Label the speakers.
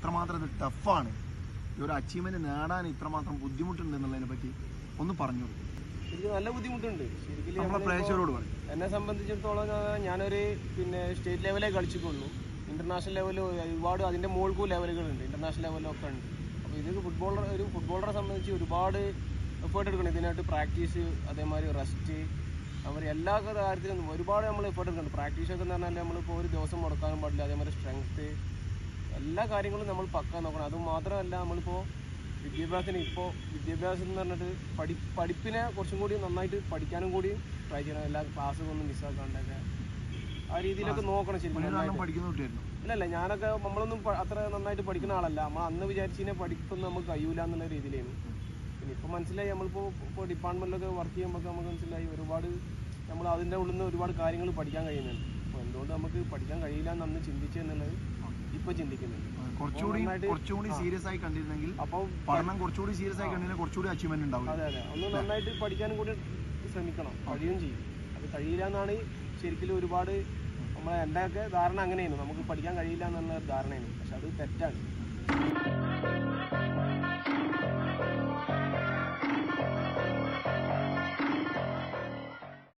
Speaker 1: ഇത്രമാത്രം ഇത് ടഫാണ്. ഈ ഒരു അച്ചീവ്മെന്റ് നേടാൻ ഇത്രമാത്രം ബുദ്ധിമുട്ടുണ്ട് എന്നുള്ളതിനെ പറ്റി ഒന്ന് പറഞ്ഞു കൊടുക്കും.
Speaker 2: ശരിക്കും നല്ല ബുദ്ധിമുട്ടുണ്ട്. ശരിക്കും
Speaker 1: പ്രേക്ഷകരോട് പറയും.
Speaker 2: എന്നെ സംബന്ധിച്ചിടത്തോളം ഞാനൊരു പിന്നെ സ്റ്റേറ്റ് ലെവലേ കളിച്ചിട്ടുള്ളൂ. ഇന്റർനാഷണൽ ലെവലിൽ ഒരുപാട് അതിന്റെ മുകൾക്കും ലെവലുകളുണ്ട് ഇന്റർനാഷണൽ ലെവലൊക്കെ ഉണ്ട്. അപ്പോൾ ഇത് ഫുട്ബോളർ ഒരു ഫുട്ബോളറെ സംബന്ധിച്ച് ഒരുപാട് എഫേർട്ട് എടുക്കണം. ഇതിനായിട്ട് പ്രാക്ടീസ് അതേമാതിരി റെസ്റ്റ് അവർ എല്ലാ കാര്യത്തിലും ഒരുപാട് നമ്മൾ എഫേർട്ട് എടുക്കുന്നുണ്ട് പ്രാക്ടീസ് ഒക്കെ എന്ന് പറഞ്ഞാൽ നമ്മളിപ്പോൾ ഒരു ദിവസം മുടക്കാനും പാടില്ല. അതേമാതിരി സ്ട്രെങ്ത്ത് എല്ലാ കാര്യങ്ങളും നമ്മൾ പക്ക നോക്കണം. അത് മാത്രമല്ല നമ്മളിപ്പോൾ വിദ്യാഭ്യാസത്തിന് ഇപ്പോൾ വിദ്യാഭ്യാസം എന്ന് പറഞ്ഞിട്ട് പഠി പഠിപ്പിനെ കുറച്ചും കൂടി നന്നായിട്ട് പഠിക്കാനും കൂടി ട്രൈ ചെയ്യണം. എല്ലാ ക്ലാസ്സുകളൊന്നും മിസ്സാക്കാണ്ടൊക്കെ ആ രീതിയിലൊക്കെ നോക്കണം ശരിക്കും
Speaker 1: അല്ല
Speaker 2: അല്ല
Speaker 1: പഠിക്കുന്ന കുട്ടിയായിരുന്നു.
Speaker 2: ഇല്ല ഇല്ല ഞാനൊക്കെ നമ്മളൊന്നും അത്ര നന്നായിട്ട് പഠിക്കുന്ന ആളല്ല. നമ്മൾ അന്ന് വിചാരിച്ചതിനെ പഠിപ്പൊന്നും നമുക്ക് കഴിയൂല എന്നുള്ള രീതിയിലായിരുന്നു. പിന്നെ ഇപ്പോൾ മനസ്സിലായി നമ്മളിപ്പോൾ ഇപ്പോൾ ഡിപ്പാർട്ട്മെന്റിലൊക്കെ വർക്ക് ചെയ്യുമ്പോൾ നമുക്ക് മനസ്സിലായി ഒരുപാട് നമ്മൾ അതിന്റെ ഉള്ളിൽ നിന്ന് ഒരുപാട് കാര്യങ്ങൾ പഠിക്കാൻ കഴിയുന്നുണ്ട്. അപ്പോൾ എന്തുകൊണ്ട് നമുക്ക് പഠിക്കാൻ കഴിയില്ല എന്ന് അന്ന് ചിന്തിച്ചെന്നുള്ളത് ഇപ്പോൾ
Speaker 1: ചിന്തിക്കുന്നത് കുറച്ചുകൂടി കുറച്ചുകൂടി സീരിയസ് ആയി കണ്ടിരുന്നെങ്കിൽ
Speaker 2: അപ്പോൾ
Speaker 1: പഠനം കുറച്ചുകൂടി സീരിയസ് ആയി കണ്ടിരുന്നെങ്കിൽ കുറച്ചുകൂടി അച്ചീവ്മെന്റ് ഉണ്ടാവും
Speaker 2: അതെ അതെ. ഒന്ന് നന്നായിട്ട് പഠിക്കാനും കൂടി ശ്രമിക്കണം. കഴിയും ചെയ്യും. അത് കഴിയില്ല എന്നാണ് ശരിക്കും ഒരുപാട് നമ്മളെ എന്റെയൊക്കെ ധാരണ അങ്ങനെയായിരുന്നു നമുക്ക് പഠിക്കാൻ കഴിയില്ല എന്നുള്ള ധാരണയാണ്. പക്ഷെ അത് തെറ്റാണ്.